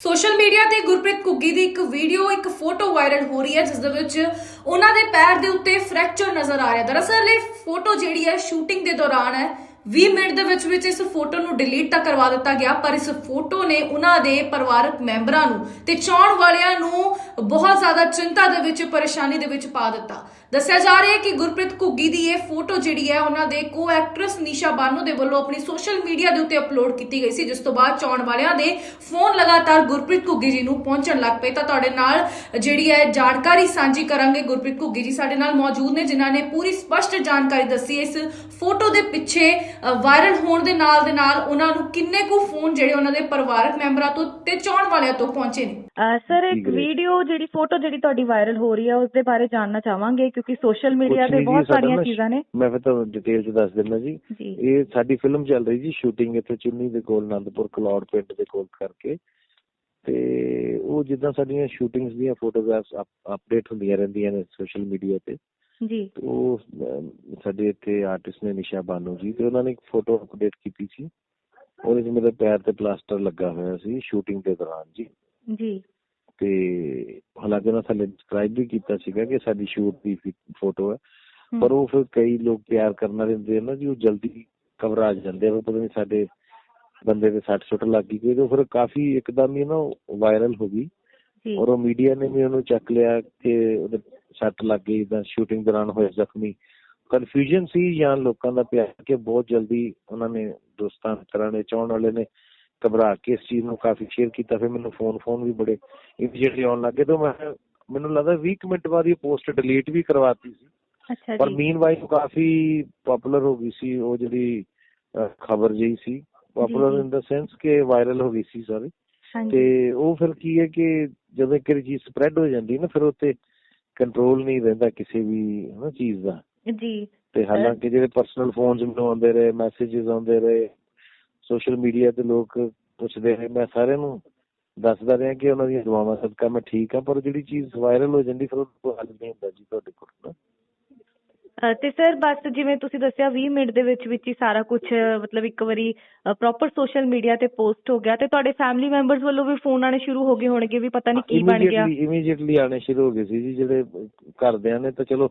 Social media ਤੇ ਗੁਰਪ੍ਰੀਤ ਘੁੱਗੀ ਦੀ ਇੱਕ video, ਇੱਕ ਫੋਟੋ ਵਾਇਰਲ ਹੋ ਰਹੀ ਹੈ, ਜਿਸ ਦੇ ਵਿੱਚ ਉਹਨਾਂ ਦੇ ਪੈਰ ਦੇ ਉੱਤੇ ਫ੍ਰੈਕਚਰ ਨਜ਼ਰ ਆ ਰਿਹਾ ਦਰਅਸਲ ਇਹ ਫੋਟੋ ਜਿਹੜੀ ਹੈ ਸ਼ੂਟਿੰਗ ਦੇ ਦੌਰਾਨ ਹੈ। 20 ਮਿੰਟ ਦੇ ਵਿੱਚ ਵਿੱਚ ਇਸ ਫੋਟੋ ਨੂੰ ਡਿਲੀਟ ਤਾਂ ਕਰਵਾ ਦਿੱਤਾ ਗਿਆ, ਪਰ ਇਸ ਫੋਟੋ ਨੇ ਉਹਨਾਂ ਦੇ ਪਰਿਵਾਰਕ ਮੈਂਬਰਾਂ ਨੂੰ ਤੇ ਚਾਹਣ ਵਾਲਿਆਂ ਨੂੰ ਬਹੁਤ ਜ਼ਿਆਦਾ ਚਿੰਤਾ ਦੇ ਵਿੱਚ, ਪਰੇਸ਼ਾਨੀ ਦੇ ਵਿੱਚ ਪਾ ਦਿੱਤਾ। ਦੱਸਿਆ ਜਾ ਰਿਹਾ ਹੈ ਕਿ ਗੁਰਪ੍ਰੀਤ ਘੁੱਗੀ ਦੀ ਇਹ ਫੋਟੋ ਜਿਹੜੀ ਹੈ, ਉਹਨਾਂ ਦੇ ਕੋ ਐਕਟਰਸ ਨੀਸ਼ਾ ਬਾਨੋ ਦੇ ਵੱਲੋਂ ਆਪਣੀ ਸੋਸ਼ਲ ਮੀਡੀਆ ਦੇ ਉੱਤੇ ਅਪਲੋਡ ਕੀਤੀ ਗਈ ਸੀ, ਜਿਸ ਤੋਂ ਬਾਅਦ ਚਾਹਣ ਵਾਲਿਆਂ ਦੇ ਫੋਨ ਲਗਾਤਾਰ ਗੁਰਪ੍ਰੀਤ ਘੁੱਗੀ ਜੀ ਨੂੰ ਪਹੁੰਚਣ ਲੱਗ ਪਏ। ਤਾਂ ਤੁਹਾਡੇ ਨਾਲ ਜਿਹੜੀ ਹੈ, ਜਾਣਕਾਰੀ ਸਾਂਝੀ ਕਰਾਂਗੇ ਗੁਰਪ੍ਰੀਤ ਘੁੱਗੀ ਜੀ। ਸਾਡੇ ਨਾਲ ਮੌਜੂਦ ਨੇ, ਜਿਨ੍ਹਾਂ ਨੇ ਪੂਰੀ ਸਪਸ਼ਟ ਜਾਣਕਾਰੀ ਦੱਸੀ ਇਸ ਫੋਟੋ ਦੇ ਪਿੱਛੇ ਵਾਇਰਲ ਹੋਣ ਦੇ ਨਾਲ ਦੇ ਨਾਲ ਉਹਨਾਂ ਨੂੰ ਕਿੰਨੇ ਕੁ ਫੋਨ ਜਿਹੜੇ ਉਹਨਾਂ ਦੇ ਪਰਿਵਾਰਕ ਮੈਂਬਰਾਂ ਤੋਂ ਤੇ ਚਾਹਣ ਵਾਲਿਆਂ ਤੋਂ ਪਹੁੰਚੇ ਨੇ? ਸਰ ਇੱਕ। ਵੀਡੀਓ ਜਿਹੜੀ ਫੋਟੋ ਜਿਹੜੀ ਤੁਹਾਡੀ ਵਾਇਰਲ ਹੋ ਰਹੀ ਹੈ ਉਸ ਦੇ ਬਾਰੇ ਜਾਣਨਾ ਚਾਹਾਂਗੇ ਕਿਉਂਕਿ ਸੋਸ਼ਲ ਮੀਡੀਆ ਤੇ ਬਹੁਤ ਸਾਰੀਆਂ ਚੀਜ਼ਾਂ ਨੇ। ਮੈਂ ਫਿਰ ਤੁਹਾਨੂੰ ਡਿਟੇਲ ਚ ਦੱਸ ਦਿੰਦਾ ਜੀ। ਜੀ। ਇਹ ਸਾਡੀ ਫਿਲਮ ਚੱਲ ਰਹੀ ਜੀ ਸ਼ੂਟਿੰਗ ਇੱਥੇ ਚੁੰਨੀ ਦੇ ਕੋਲ ਆਨੰਦਪੁਰ ਕਲੌੜ ਪਿੰਡ ਦੇ ਕੋਲ ਕਰਕੇ। ਤੇ ਉਹ ਜਿੱਦਾਂ ਸਾਡੀਆਂ ਸ਼ੂਟਿੰਗਸ ਦੀਆਂ ਫੋਟੋਗ੍ਰਾਫਸ ਅਪਡੇਟ ਹੁੰਦੀਆਂ ਰਹਿੰਦੀਆਂ ਨੇ ਸੋਸ਼ਲ ਮੀਡੀਆ ਤੇ। ਜੀ। ਉਹ ਸਾਡੇ ਇੱਥੇ ਆਰਟਿਸਟ ਨੇ ਨਿਸ਼ਾ ਬਾਨੋ ਜੀ ਤੇ ਉਹਨਾਂ ਨੇ ਇੱਕ ਫੋਟੋ ਅਪਡੇਟ ਕੀਤੀ ਸੀ। ਉਹਦੇ 'ਚ ਮੇਰੇ ਪੈਰ ਤੇ ਪਲਾਸਟਰ ਲੱਗਾ ਹੋਇਆ ਸੀ ਸ਼ੂਟਿੰਗ ਦੇ ਦੌਰਾਨ ਜੀ। ਜੀ। ਤੇ ਹਾਲਾਂਕਿ ਉਹਨਾਂ ਥੱਲੇ ਡਿਸਕ੍ਰਾਈਬ ਵੀ ਕੀਤਾ ਸੀਗਾ ਕਿ ਸਾਡੀ ਸ਼ੂਟ ਦੀ ਫੋਟੋ ਹੈ। ਪਰ ਉਹ ਫਿਰ ਕਈ ਲੋਕ ਪਿਆਰ ਕਰਨ ਵਾਲੇ ਹੁੰਦੇ ਨਾ ਜੀ ਉਹ ਜਲਦੀ ਘਬਰਾ ਜਾਂਦੇ ਆ। ਪਤਾ ਨਹੀਂ ਸਾਡੇ ਬੰਦੇ ਦੇ ਸੱਟ ਸੁੱਟ ਲੱਗ ਗਈ ਤੇ ਫਿਰ ਕਾਫੀ ਇੱਕਦਮ ਹੀ ਨਾ ਵਾਇਰਲ ਹੋ ਗਈ। ਔਰ ਉਹ ਮੀਡੀਆ ਨੇ ਵੀ ਉਹਨੂੰ ਚੱਕ ਲਿਆ ਕਿ ਉਹਦੇ ਸੱਟ ਲੱਗ ਗਈ ਜਾਂ ਸ਼ੂਟਿੰਗ ਦੌਰਾਨ ਹੋਏ ਜ਼ਖਮੀ। ਕਨਫਿਊਜ਼ਨ ਸੀ ਜਾਂ ਲੋਕਾਂ ਦਾ ਪਿਆਰ ਕਿ ਬਹੁਤ ਜਲਦੀ ਉਹਨਾਂ ਨੇ ਦੋਸਤਾਂ ਮਿੱਤਰਾਂ ਨੇ ਚਾਹਣ ਵਾਲੇ ਨੇ ਘਬਰਾ ਕੇ ਇਸ ਚੀਜ਼ ਨੂੰ ਕਾਫੀ ਸ਼ੇਅਰ ਕੀਤਾ ਫਿਰ ਮੈਨੂੰ ਫੋਨ ਫੋਨ ਵੀ ਬੜੇ ਇਮੀਡੀਏਟਲੀ ਆਉਣ ਲੱਗੇ ਤਾਂ ਮੈਂ ਮੈਨੂੰ ਲੱਗਦਾ 20 ਕੁ ਮਿੰਟ ਬਾਅਦ ਇਹ ਪੋਸਟ ਡਿਲੀਟ ਵੀ ਕਰਵਾਤੀ ਸੀ। ਅੱਛਾ ਪਰ ਜੀ। ਮੀਨਵਾਈਲ ਕਾਫੀ ਪਪੂਲਰ ਹੋ ਗਈ ਸੀ ਉਹ ਜਿਹੜੀ ਖਬਰ ਜਿਹੀ ਸੀ। ਪਪੂਲਰ। ਇਨ ਦਾ ਸੈਂਸ ਕਿ ਵਾਇਰਲ ਹੋ ਗਈ ਸੀ ਸੌਰੀ ਤੇ ਉਹ ਫਿਰ ਕੀ ਹੈ ਕਿ ਜਦੋਂ ਇੱਕ ਚੀਜ਼ ਸਪਰੈਡ ਹੋ ਜਾਂਦੀ ਨਾ ਫਿਰ ਉੱਤੇ ਕੰਟਰੋਲ ਨਹੀਂ ਰਹਿੰਦਾ ਕਿਸੇ ਵੀ ਹਨਾ ਚੀਜ਼ ਦਾ। ਜੀ। ਤੇ ਹਾਲਾਂਕਿ ਜਿਹੜੇ ਪਰਸਨਲ ਫੋਨਸ ਮੈਨੂੰ ਆਉਂਦੇ ਰਹੇ ਮੈਸੇजेस ਆਉਂਦੇ ਰਹੇ ਸੋਸ਼ਲ ਮੀਡੀਆ ਤੇ ਲੋਕ ਪੁੱਛਦੇ ਰਹੇ ਮੈਂ ਸਾਰਿਆਂ ਨੂੰ ਦੱਸਦਾ ਰਿਹਾ ਕਿ ਉਹਨਾਂ ਦੀਆਂ ਦੁਆਵਾਂ ਸਦਕਾ ਮੈਂ ਠੀਕ ਹਾਂ ਪਰ ਜਿਹੜੀ ਚੀਜ਼ ਵਾਇਰਲ ਹੋ ਜਾਂਦੀ ਫਿਰ ਉਹ ਹੱਲ ਨਹੀਂ ਹੁੰਦਾ ਜੀ ਤੁਹਾਡੇ ਕੋਲ ਨਾ ਤੇ ਸਰ ਬਸ ਜਿਵੇਂ ਤੁਸੀਂ ਦੱਸਿਆ 20 ਮਿੰਟ ਦੇ ਵਿੱਚ ਵਿੱਚ ਹੀ ਸਾਰਾ ਕੁਝ ਮਤਲਬ ਇੱਕ ਵਾਰੀ ਪ੍ਰੋਪਰ ਸੋਸ਼ਲ ਮੀਡੀਆ ਤੇ ਪੋਸਟ ਹੋ ਗਿਆ ਤੇ ਤੁਹਾਡੇ ਫੈਮਿਲੀ ਮੈਂਬਰਸ ਵੱਲੋਂ ਵੀ ਫੋਨ ਆਣੇ ਸ਼ੁਰੂ ਹੋ ਗਏ ਹੋਣਗੇ ਵੀ ਪਤਾ ਨਹੀਂ ਕੀ ਬਣ ਗਿਆ। ਇਮੀਡੀਏਟਲੀ ਆਣੇ ਸ਼ੁਰੂ ਹੋ ਗਏ ਸੀ ਜੀ ਜਿਹੜੇ ਘਰਦਿਆਂ ਨੇ ਤਾਂ ਚਲੋ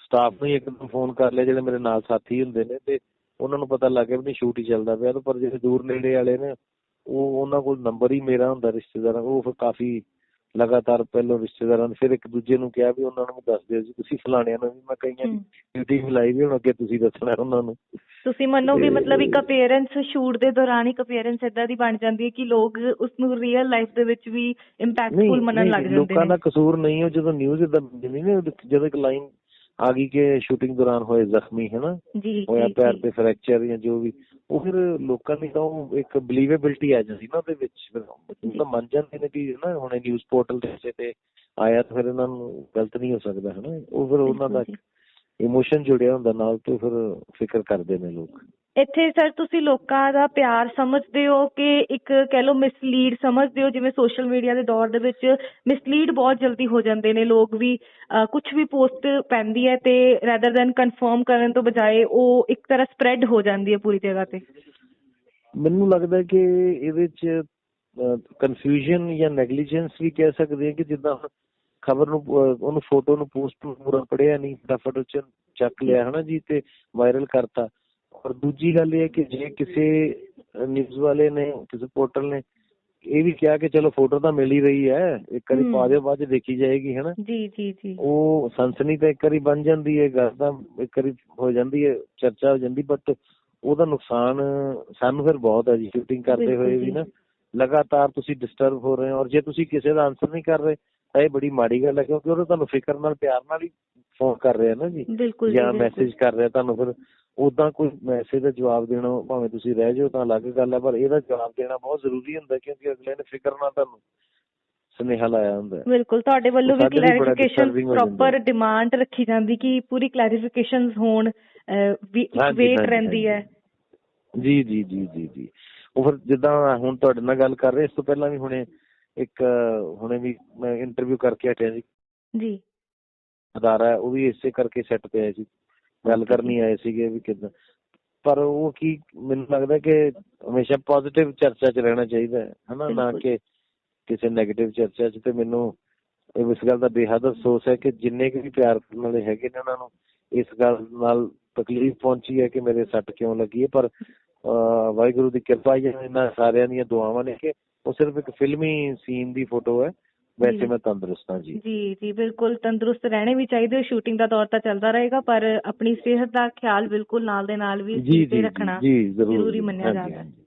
ਸਟਾਫ ਨੂੰ ਇੱਕਦਮ ਫੋਨ ਕਰ ਲਿਆ ਜਿਹੜੇ ਮੇਰੇ ਨਾਲ ਸਾਥੀ ਹੁੰਦੇ ਨੇ ਤੇ ਉਹਨਾਂ ਨੂੰ ਪਤਾ ਲੱਗ ਗਿਆ ਵੀ ਸ਼ੂਟ ਹੀ ਚੱਲਦਾ ਪਿਆ ਪਰ ਜਿਹੜੇ ਦੂਰ ਨੇੜੇ ਵਾਲੇ ਨੇ ਉਹ ਉਹਨਾਂ ਕੋਲ ਨੰਬਰ ਹੀ ਮੇਰਾ ਹੁੰਦਾ ਰਿਸ਼ਤੇਦਾਰਾਂ ਕੋਲ, ਉਹ ਫਿਰ ਕਾਫੀ ਲਗਾਤਾਰ ਪਹਿਲੋਂ ਰਿਸ਼ਤੇਦਾਰਾਂ ਨੇ ਫਿਰ ਇੱਕ ਦੂਜੇ ਨੂੰ ਕਿਹਾ ਵੀ ਉਹਨਾਂ ਨੂੰ ਵੀ ਦੱਸ ਦਿਓ ਜੀ ਤੁਸੀਂ ਫਲਾਣਿਆਂ ਨੂੰ ਵੀ ਮੈਂ ਕਈਆਂ ਦੀ ਡਿਊਟੀ ਮਿਲਾਈ ਵੀ ਹੁਣ ਅੱਗੇ ਤੁਸੀਂ ਦੱਸਣਾ ਉਹਨਾਂ ਨੂੰ। ਤੁਸੀਂ ਮੰਨੋ ਵੀ ਮਤਲਬ ਇੱਕ ਅਪੀਅਰੈਂਸ ਸ਼ੂਟ ਦੇ ਦੌਰਾਨ ਇੱਕ ਅਪੀਅਰੈਂਸ ਇਦਾਂ ਦੀ ਬਣ ਜਾਂਦੀ ਹੈ ਕਿ ਲੋਕ ਉਸ ਨੂੰ ਰੀਅਲ ਲਾਈਫ ਦੇ ਵਿੱਚ ਵੀ ਇੰਪੈਕਟਫੁਲ ਮੰਨਣ ਲੱਗ ਜਾਂਦੇ ਲੋਕਾਂ ਦਾ ਨੇ। ਕਸੂਰ ਨਹੀਂ ਉਹ ਜਦੋਂ ਨਿਊਜ਼ ਇਦਾਂ ਨਹੀਂ ਨਾ ਜਦੋਂ ਇੱਕ ਲਾਈਨ ਆ ਗਈ ਕਿ ਸ਼ੂਟਿੰਗ ਦੌਰਾਨ ਹੋਏ ਜ਼ਖਮੀ ਹੈ ਨਾ ਹੋਇਆ ਪੈਰ ਤੇ ਫ੍ਰੈਕਚਰ ਜਾਂ ਜੋ ਵੀ ਉਹ ਫਿਰ ਲੋਕਾਂ ਦੀ ਤਾਂ ਉਹ ਇੱਕ ਬਲੀਵੇਬਿਲਟੀ ਆ ਜਾਂਦੀ ਨਾ ਉਹਦੇ ਵਿੱਚ ਤਾਂ ਮੰਨ ਜਾਂਦੇ ਨੇ ਕਿ ਨਾ ਹੁਣੇ ਨਿਊਜ਼ ਪੋਰਟਲ ਤੇ ਕਿਸੇ ਤੇ ਆਇਆ ਤਾਂ ਫਿਰ ਇਹਨਾਂ ਨੂੰ ਗਲਤ ਨਹੀਂ ਹੋ ਸਕਦਾ ਹੈ ਨਾ ਉਹ ਫਿਰ ਉਹਨਾਂ ਦਾ ਇਮੋਸ਼ਨ ਜੁੜਿਆ ਹੁੰਦਾ ਨਾਲ ਤੇ ਫਿਰ ਫਿਕਰ ਕਰਦੇ ਨੇ ਲੋਕ। ਇੱਥੇ ਸਰ ਤੁਸੀਂ ਲੋਕਾਂ ਦਾ ਪਿਆਰ ਸਮਝਦੇ ਹੋ ਕਿ ਇੱਕ ਕਹਿ ਲਓ ਮਿਸਲੀਡ ਸਮਝਦੇ ਹੋ ਜਿਵੇਂ ਸੋਸ਼ਲ ਮੀਡੀਆ ਦੇ ਦੌਰ ਦੇ ਵਿੱਚ ਮਿਸਲੀਡ ਬਹੁਤ ਜਲਦੀ ਹੋ ਜਾਂਦੇ ਨੇ ਲੋਕ ਵੀ ਕੁਝ ਵੀ ਪੋਸਟ ਪੈਂਦੀ ਹੈ ਤੇ ਰੈਦਰ ਦੈਨ ਕਨਫਰਮ ਕਰਨ ਤੋਂ ਬਜਾਏ ਉਹ ਇੱਕ ਤਰ੍ਹਾਂ ਸਪਰੈਡ ਹੋ ਜਾਂਦੀ ਹੈ ਪੂਰੀ ਜਗ੍ਹਾ ਤੇ। ਮੈਨੂੰ ਲੱਗਦਾ ਕਿ ਇਹਦੇ ਚ ਕਨਫਿਊਜ਼ਨ ਜਾਂ ਨੈਗਲੀਜੈਂਸ ਵੀ ਕਹਿ ਸਕਦੇ ਹਾਂ ਕਿ ਜਿੱਦਾਂ ਖਬਰ ਨੂੰ ਉਹਨੂੰ ਫੋਟੋ ਨੂੰ ਪੋਸਟ ਨੂੰ ਪੂਰਾ ਪੜਿਆ ਨਹੀਂ ਫਟਾਫਟ ਉਹ ਚੱਕ ਲਿਆ ਹਨਾ ਜੀ ਤੇ ਵਾਇਰਲ ਕਰਤਾ ਔਰ ਦੂਜੀ ਗੱਲ ਇਹ ਹੈ ਕਿ ਜੇ ਕਿਸੇ ਨਿਊਜ਼ ਵਾਲੇ ਨੇ ਕਿਸੇ ਪੋਰਟਲ ਨੇ ਇਹ ਵੀ ਕਿਹਾ ਕਿ ਚਲੋ ਫੋਟੋ ਤਾਂ ਮਿਲ ਹੀ ਰਹੀ ਹੈ ਇੱਕ ਵਾਰੀ। ਪਾ ਦਿਓ ਬਾਅਦ ਚ ਦੇਖੀ ਜਾਏਗੀ ਹਨਾ ਜੀ ਜੀ ਜੀ ਉਹ ਸਨਸਨੀ ਤਾਂ ਇੱਕ ਵਾਰੀ ਬਣ ਜਾਂਦੀ ਹੈ ਗੱਲ ਤਾਂ ਇੱਕ ਵਾਰੀ ਹੋ ਜਾਂਦੀ ਹੈ ਚਰਚਾ ਹੋ ਜਾਂਦੀ ਬਟ ਉਹਦਾ ਨੁਕਸਾਨ ਸਾਨੂੰ ਫਿਰ ਬਹੁਤ ਹੈ ਜੀ ਸ਼ੂਟਿੰਗ ਕਰਦੇ ਹੋਏ। ਵੀ ਨਾ ਲਗਾਤਾਰ ਤੁਸੀਂ ਡਿਸਟਰਬ ਹੋ ਰਹੇ ਹੋ ਔਰ ਜੇ ਤੁਸੀਂ ਕਿਸੇ ਦਾ ਆਨਸਰ ਨਹੀਂ ਕਰ ਰਹੇ ਤਾਂ ਇਹ ਬੜੀ ਮਾੜੀ ਗੱਲ ਹੈ ਕਿਉਂਕਿ ਉਹ ਤੁਹਾਨੂੰ ਫਿਕਰ ਨਾਲ ਪਿਆਰ ਨਾਲ ਹੀ ਫੋਨ ਕਰ ਰਿਹਾ ਨਾ ਜੀ ਜੀ। ਮੈਸੇਜ ਕਰ ਰਿਹਾ ਤੁਹਾਨੂੰ ਫਿਰ ਉਦਾਂ ਕੋਈ ਮੈਸੇਜ ਦਾ ਜਵਾਬ ਦੇਣਾ ਭਾਵੇਂ ਤੁਸੀਂ ਰਹਿ ਜਾਓ ਤਾਂ ਅਲੱਗ ਗੱਲ ਹੈ ਪਰ ਇਹਦਾ ਜਵਾਬ ਦੇਣਾ ਬਹੁਤ ਜ਼ਰੂਰੀ ਹੁੰਦਾ ਕਿਉਂਕਿ ਅਗਲੇ ਨੇ ਫਿਕਰ ਨਾਲ ਤੁਹਾਨੂੰ ਸੁਨੇਹਾ ਲਾਇਆ ਹੁੰਦਾ। ਬਿਲਕੁਲ ਤੁਹਾਡੇ ਵੱਲੋਂ ਵੀ ਕਲੈਰੀਫਿਕੇਸ਼ਨ ਪ੍ਰੋਪਰ। ਡਿਮਾਂਡ ਰੱਖੀ ਜਾਂਦੀ ਕਿ ਪੂਰੀ ਕਲੈਰੀਫਿਕੇਸ਼ਨਸ ਹੋਣ ਵੇਟ ਰਹਿੰਦੀ ਹੈ ਜੀ ਜੀ ਜੀ ਜੀ ਜੀ ਉਹ ਫਿਰ ਜਿੱਦਾਂ ਹੁਣ ਤੁਹਾਡੇ ਨਾਲ ਗੱਲ ਕਰ ਰਹੇ ਇਸ ਤੋਂ ਪਹਿਲਾਂ ਵੀ ਹੁਣੇ ਇੱਕ ਹੁਣੇ ਵੀ ਮੈਂ ਇੰਟਰਵਿਊ ਕਰਕੇ ਹਟਿਆ ਜੀ। ਜੀ। ਅਦਾਰਾ ਉਹ ਵੀ ਇਸੇ ਕਰਕੇ ਸੈੱਟ ਤੇ ਆਏ ਸੀ। ਗੱਲ ਕਰਨੀ ਆਏ ਸੀਗੇ ਵੀ ਕਿਦਾਂ। ਪਰ ਉਹ ਕੀ ਮੈਨੂੰ ਲੱਗਦਾ ਕਿ ਹਮੇਸ਼ਾ ਪੋਜ਼ਿਟਿਵ ਚਰਚਾ 'ਚ ਰਹਿਣਾ ਚਾਹੀਦਾ ਹੈ ਹਨਾ? ਨਾ। ਕਿ ਕਿਸੇ 네ਗੇਟਿਵ ਚਰਚਾ 'ਚ ਤੇ ਮੈਨੂੰ ਇਸ ਗੱਲ ਦਾ ਬੇਹੱਦ ਅਫਸੋਸ ਹੈ ਕਿ ਜਿੰਨੇ ਕੁ ਵੀ ਪਿਆਰ ਕਰਨ ਵਾਲੇ ਹੈਗੇ ਨੇ ਉਹਨਾਂ ਨੂੰ ਇਸ ਗੱਲ ਨਾਲ ਤਕਲੀਫ ਪਹੁੰਚੀ ਹੈ ਕਿ ਮੇਰੇ ਸੱਟ ਕਿਉਂ ਲੱਗੀ ਹੈ ਪਰ ਵਾਹਿਗੁਰੂ ਦੀ ਕਿਰਪਾ ਜਾਂ ਇਹਨਾਂ ਸਾਰਿਆਂ ਦੀਆਂ ਦੁਆਵਾਂ ਨੇ ਕਿ ਉਹ ਸਿਰਫ ਇੱਕ ਫਿਲਮੀ ਸੀਨ ਦੀ ਫੋਟੋ ਹੈ ਵੈਸੇ। ਮੈਂ ਤੰਦਰੁਸਤ ਹਾਂ ਜੀ ਜੀ ਜੀ ਬਿਲਕੁਲ ਤੰਦਰੁਸਤ ਰਹਿਣੇ ਵੀ ਚਾਹੀਦੇ ਸ਼ੂਟਿੰਗ ਦਾ ਦੌਰ ਤਾਂ ਚੱਲਦਾ ਰਹੇਗਾ ਪਰ ਆਪਣੀ ਸਿਹਤ ਦਾ ਖਿਆਲ ਬਿਲਕੁਲ ਨਾਲ ਦੇ ਨਾਲ ਵੀ ਰੱਖਣਾ ਜੀ ਜ਼ਰੂਰ। ਮੰਨਿਆ ਜਾਂਦਾ ਹੈ।